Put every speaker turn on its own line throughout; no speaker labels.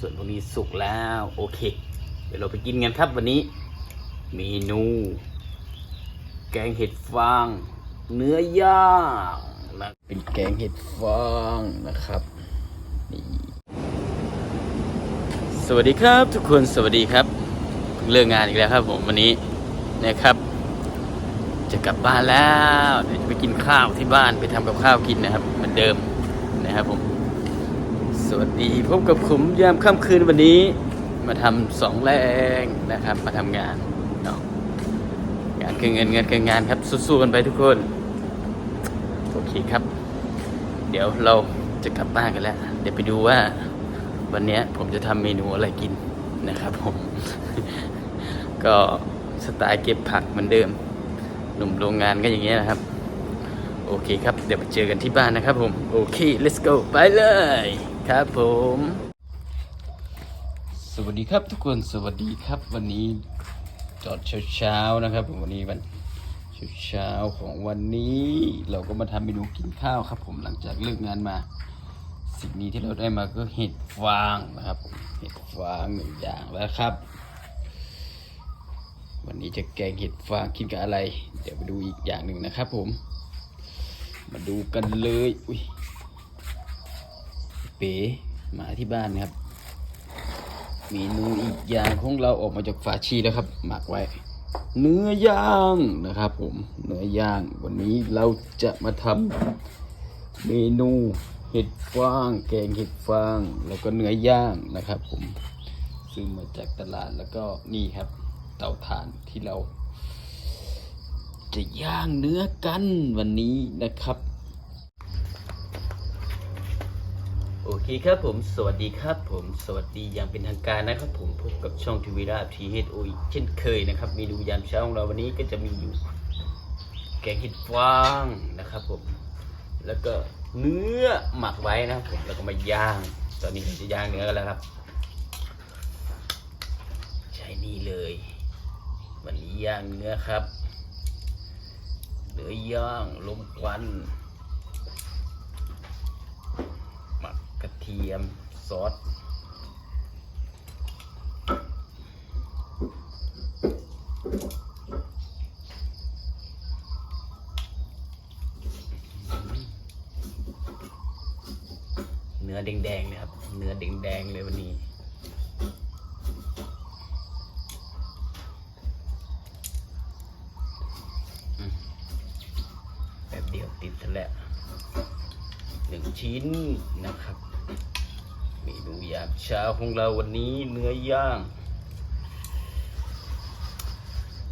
ส่วนพวกนี้สุกแล้ว โอเค เดี๋ยวเราไปกินกันครับวันนี้ เมนู แกงเห็ดฟาง เนื้อย่างนะเป็นแกงเห็ดฟางนะครับนี่สวัสดีครับทุกคนสวัสดีครับเพิ่งเลิกงานอีกแล้วครับผมวันนี้นะครับ จะกลับบ้านแล้วเดี๋ยวจะไปกินข้าวที่บ้านไปทำกับข้าวกินนะครับ เหมือนเดิมนะครับผม วัสดีพบกับผมยามค่ำคืนวันนี้มาทำสองแรงนะครับ มาทำงานเนาะงานคือเงินเงินคืองานครับสู้ๆกันไปทุกคน โอเคครับ เดี๋ยวเราจะกลับบ้านกันแล้ว เดี๋ยวไปดูว่าวันนี้ผมจะทำเมนูอะไรกินนะครับผม ก็สไตล์เก็บผักเหมือนเดิม หนุ่มโรงงานก็อย่างเงี้ยนะครับโอเคครับ เดี๋ยวไปเจอกันที่บ้านนะครับผม โอเค let's go ไปเลย ครับผม สวัสดีครับทุกคนสวัสดีครับ วันนี้จอดเช้าๆนะครับผมวันนี้วันเช้าของวันนี้เราก็มาทำเมนูกินข้าวครับ ผมหลังจากเลิกงานมา สิ่งนี้ที่เราได้มาก็เห็ดฟางนะครับเห็ดฟางหนึ่งอย่างแล้วครับ วันนี้จะแกงเห็ดฟางกินกับอะไร เดี๋ยวไปดูอีกอย่างหนึ่งนะครับ ผม มาดูกันเลยอุ้ย เป๋มาที่บ้านนะครับเมนูอีกอย่างของเราออกมาจากฝาชีแล้วครับหมักไว้ เนื้อย่างนะครับ ผมเนื้อย่างวันนี้เราจะมาทำเมนูเห็ดฟางแกงเห็ดฟางแล้วก็เนื้อย่างนะครับ ผมซื้อมาจากตลาดแล้วก็นี่ครับ เตาถ่านที่เรา จะย่างเนื้อกันวันนี้นะครับ โอเคครับผม สวัสดีครับผม สวัสดีอย่างเป็นทางการนะครับผม พบกับช่องทีวีราบทีเฮดโอเช่นเคยนะครับ เมนูยามเช้าของเราวันนี้ก็จะมีอยู่ แกงเห็ดฟางนะครับผม แล้วก็เนื้อหมักไว้นะครับผม แล้วก็มาย่าง ตอนนี้เราจะย่างเนื้อกันแล้วครับ ใช้นี่เลย วันนี้ย่างเนื้อครับ เนื้อย่างลมควัน หมักก ระเทียมซอสเนื้อแดงๆเลยครับ เนื้อแดงๆเลยวันนี้แป๊บเดียวติดซะแล้วหนึ่งชิ้นนะครับ ยามเช้าของเราวันนี้เนื้อย่าง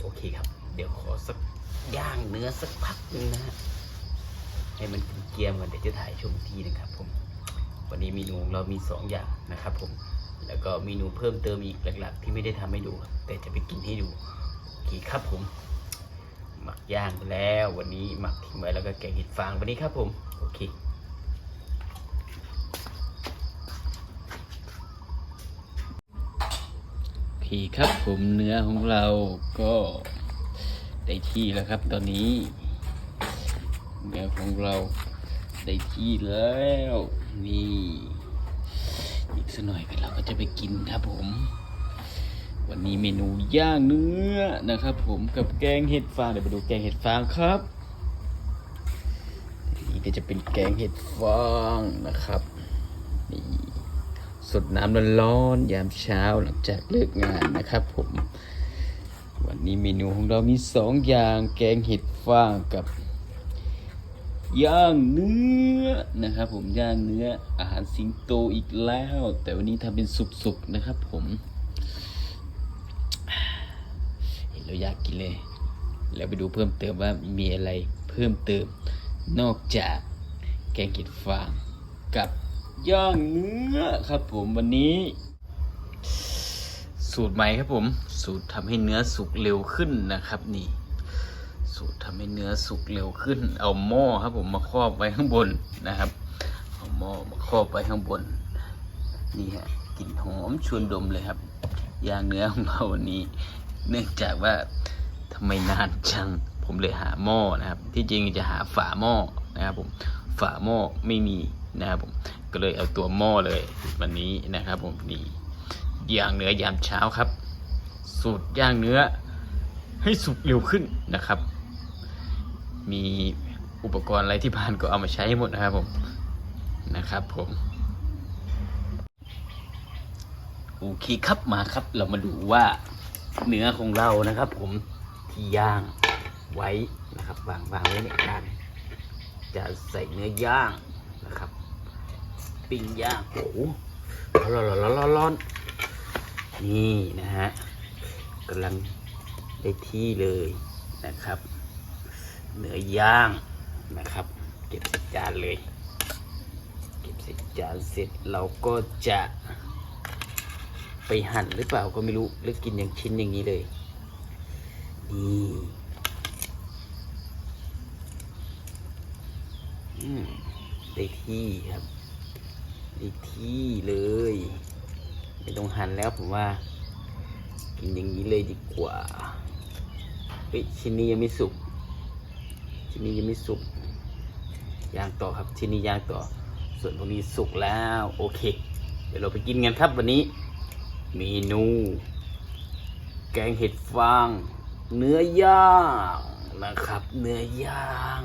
โอเคครับ เดี๋ยวขอสักย่างเนื้อสักพักหนึงนะฮะให้มันเกรียมก่อนเดี๋ยวจะถ่ายชมอีกทีนะครับผม วันนี้เมนูของเรามีสองอย่างนะครับผม แล้วก็เมนูเพิ่มเติมอีกหลักๆ ที่ไม่ได้ทำให้ดู แต่จะไปกินให้ดูโอเคครับผม หมักย่างแล้ววันนี้หมักทิ้งไว้แล้วก็แกงเห็ดฟางวันนี้ครับผม โอเค โอ เคครับผมเนื้อของเราก็ได้ที่แล้วครับตอนนี้ เนื้อของเราได้ที่แล้วนี่อีกสักหน่อยกันเราก็จะไปกินครับผม วันนี้เมนูย่างเนื้อนะครับผมกับแกงเห็ดฟางเดี๋ยวไปดูแกงเห็ดฟางครับนี่ก็จะเป็นแกงเห็ดฟางนะครับ สดน้ำร้อนๆยามเช้าหลังจากเลิกงานนะครับผม วันนี้เมนูของเรามีสองอย่างแกงเห็ดฟางกับย่างเนื้อนะครับผมย่างเนื้ออาหารสิงโตอีกแล้ว แต่วันนี้ทำเป็นสุกๆนะครับผมเห็นแล้วอยากกินเลย แล้วไปดูเพิ่มเติมว่ามีอะไรเพิ่มเติมนอกจากแกงเห็ดฟางกับ ย่างเนื้อครับผมวันนี้ สูตรใหม่ครับผม สูตรทำให้เนื้อสุกเร็วขึ้นนะครับ นี่ สูตรทำให้เนื้อสุกเร็วขึ้น เอาหม้อครับผมมาครอบไว้ข้างบนนะครับ เอาหม้อมาครอบไว้ข้างบน นี่ฮะกลิ่นหอมชวนดมเลยครับย่างเนื้อของเราวันนี้ เนื่องจากว่าทำไมนานจังผมเลยหาหม้อนะครับ ที่จริงจะหาฝาหม้อนะครับผมฝาหม้อไม่มีนะครับผม ก็เลยเอาตัวหม้อเลย วันนี้นะครับ ผมนี่ย่างเนื้อยามเช้าครับ สูตรย่างเนื้อ ให้สุกเร็วขึ้นนะครับ มีอุปกรณ์อะไรที่บ้านก็เอามาใช้ให้หมดนะครับผมนะครับ ผมโอเคครับมาครับ เรามาดูว่าเนื้อของเรานะครับ ผมที่ย่างไว้นะครับวางวางไว้ในจานจะใส่เนื้อย่าง ปิ้งย่างโอ้โหร้อนร้อนร้อนร้อนนี่นะฮะกำลังได้ที่เลยนะครับ เนื้อย่างนะครับ เก็บใส่จานเลย เก็บใส่จานเสร็จเราก็จะไปหั่นหรือเปล่าก็ไม่รู้หรือกินอย่างชิ้นอย่างนี้เลยนี่ได้ที่ครับ ได้ที่เลยไม่ต้องหั่นแล้วผมว่า กินอย่างนี้เลยดีกว่าเฮ้ยชิ้นนี้ยังไม่สุกชิ้นนี้ยังไม่สุกย่างต่อครับชิ้นนี้ย่างต่อ ส่วนพวกนี้สุกแล้วโอเค เดี๋ยวเราไปกินกันครับวันนี้เมนู แกงเห็ดฟาง เนื้อย่างนะครับ เนื้อย่าง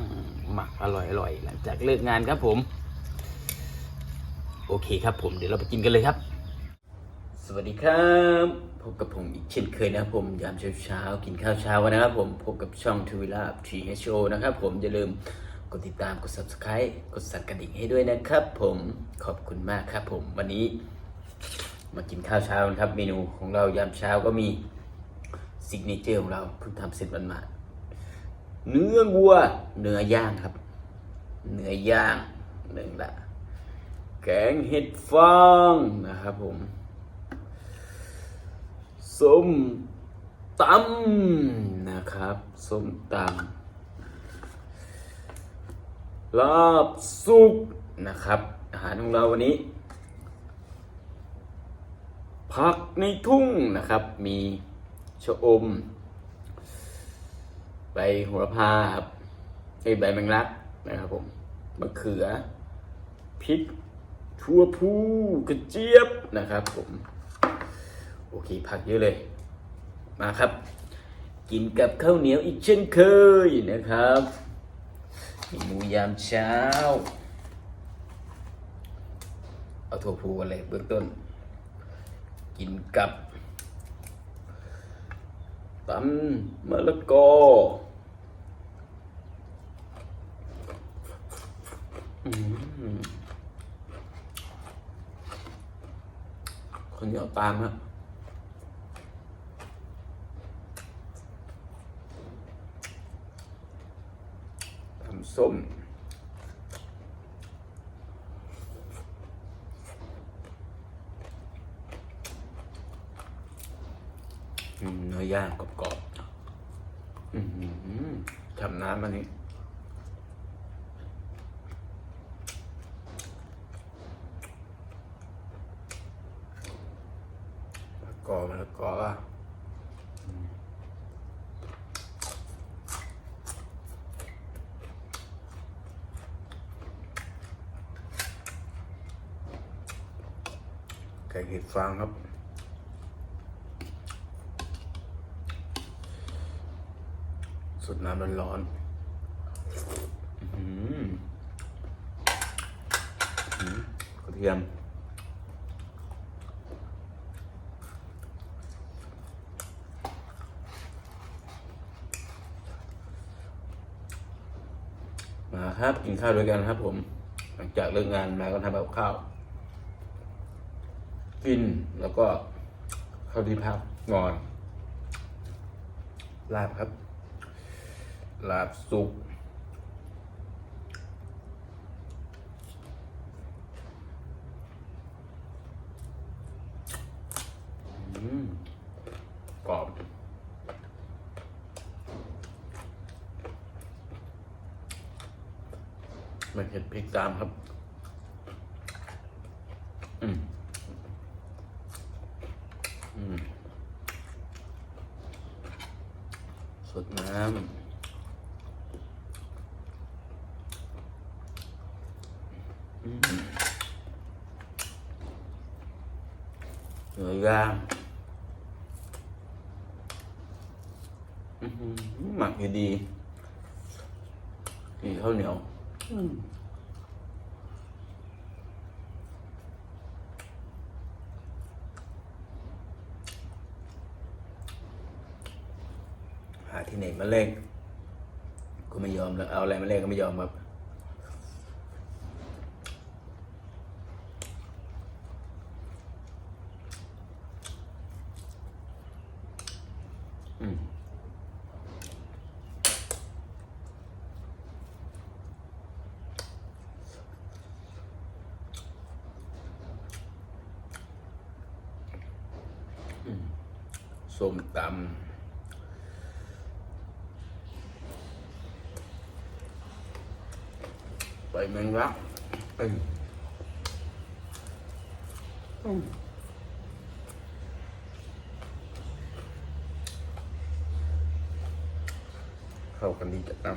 หมักอร่อยอร่อยหลังจากเลิกงานครับผม โอเคครับผมเดี๋ยวเราไปกินกันเลยครับ สวัสดีครับพบกับผมอีกเช่นเคยนะครับผมยามเช้าเช้ากินข้าวเช้ากันนะครับผมพบกับช่องทวิลาทีเอชโนะครับผมอย่าลืมกดติดตามกด subscribe กดสั่นกระดิ่งให้ด้วยนะครับ ผมขอบคุณมากครับ ผมวันนี้ มากินข้าวเช้ากันครับ เมนูของเรายามเช้าก็มีซิกเนเจอร์ของเราเพิ่งทำเสร็จวันมาเนื้อวัว เนื้อย่างครับ เนื้อย่างหนึ่งละ แกงเห็ดฟางนะครับผมส้มตำนะครับส้มตำลาบสุกนะครับ อาหารของเราวันนี้ ผักในทุ่งนะครับ มีชะอม ใบโหระพาครับไอใบแมงลักนะครับผมมะเขือพริก ทั่วพูกระเจี๊ยบนะครับผมโอเคผักเยอะเลย มาครับ กินกับข้าวเหนียวอีกเช่นเคยนะครับเมนูยามเช้า เอาถั่วพูกันเลยเบื้องต้น กินกับตำมะละกออืม คนเหนียวตามฮะทำส้มเนื้อย่างกรอบๆทำน้ำอันนี้ มะละกอมะละกออืมไก่เห็ดฟางครับ สุดน้ำร้อนร้อหืออื้อหือกระเทียมมาครับกินข้าวด้วยกันครับผม หลังจากเลิกงานมาก็ทำแบบข้าว กินแล้วก็เข้าที่พักนอน ลาบครับ ลาบสุกอืมกรอบมันเห็ดพริกตามครับ rồi ra mặc gì đi thì hơi nhiều ừ. à ที่ไหนมาเล่นก็ไม่ยอมเอาอะไรมาเล่นก็ไม่ยอมครับ อืมอืมส้มตำไปแมงลักอืมอืม เข้ากันดีจัดนะ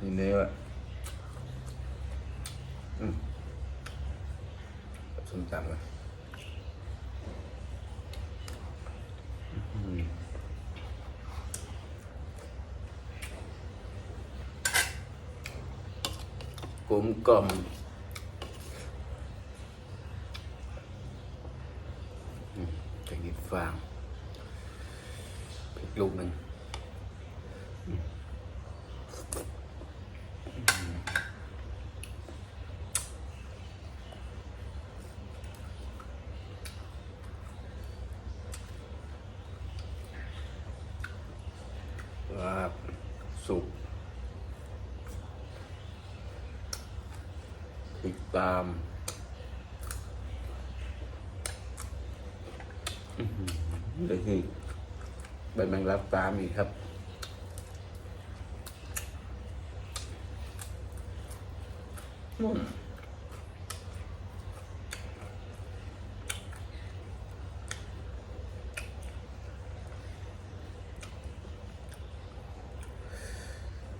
นี่เนื้ออืมส้มตำเลยอืมกลมกล่อมอืมจะกินฟางพริกลูกหนึ่ง ลาบสุกพริก ตามอื้อเดี๋ยวที่ใบแมงลักตามอีกครับ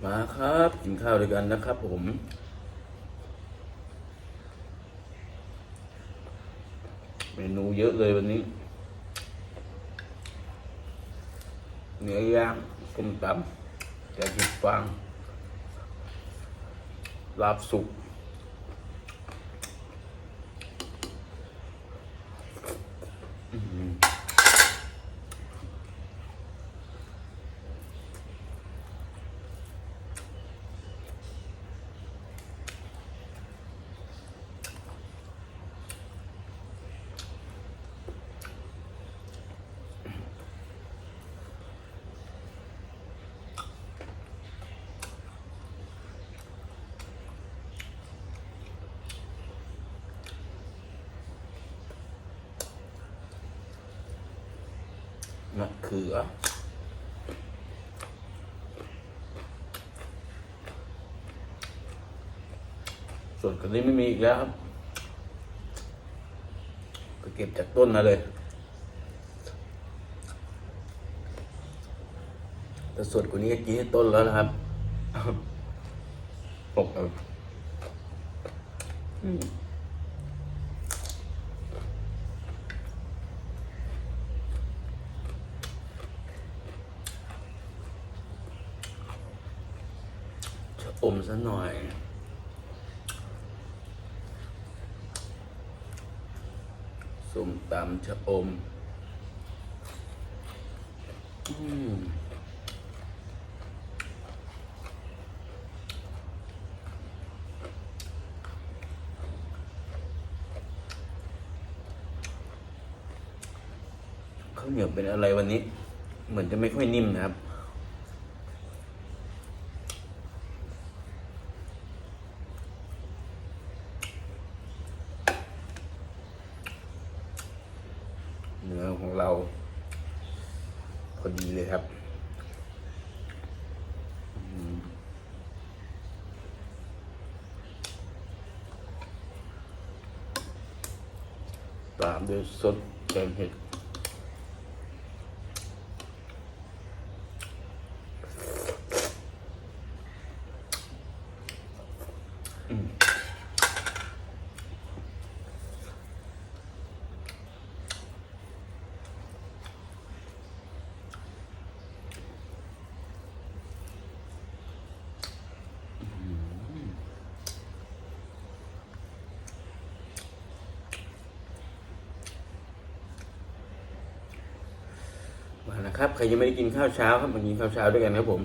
มาครับ กินข้าวด้วยกันนะครับผม เมนูเยอะเลยวันนี้เนื้อย่างส้มตำแกงเห็ดฟางลาบสุก มะเขือส่วนคนนี้ไม่มีอีกแล้วครับไปเก็บจากต้นมาเลยแต่ส่วนคนนี้ก็กินที่ต้นแล้วนะครับปกครับอืม อมซะหน่อย ส้มตำชะอม อืมข้าวเหนียวเป็นอะไรวันนี้ เหมือนจะไม่ค่อยนิ่มนะครับ เนื้อของเรา พอดีเลยครับอืมตามด้วยสดแกงเห็ด ครับใครยังไม่ได้กินข้าวเช้าครับมากินข้าวเช้าด้วยกันครับผม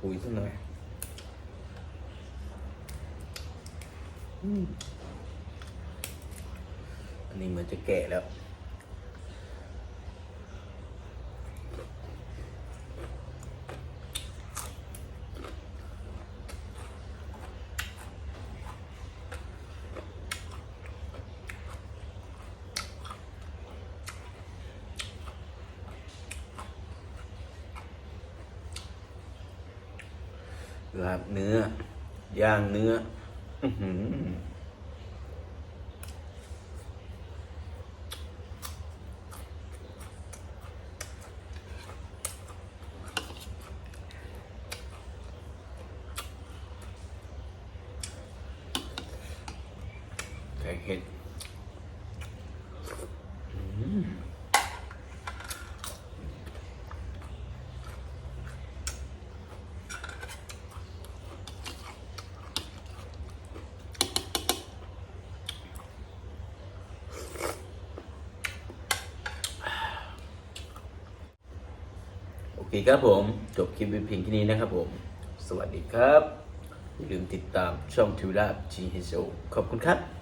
ขอคุยสักหน่อยอืมอันนี้เหมือนจะแก่แล้ว ลาบเนื้อย่างเนื้ออื้อหือแกงเห็ด อื้อ โอเครับผมจบคลิปวิเพียงที่นี้นะครับผม สวัสดีครับ อย่าลืมติดตามช่องทิวราจีเฮโซขอบคุณครับ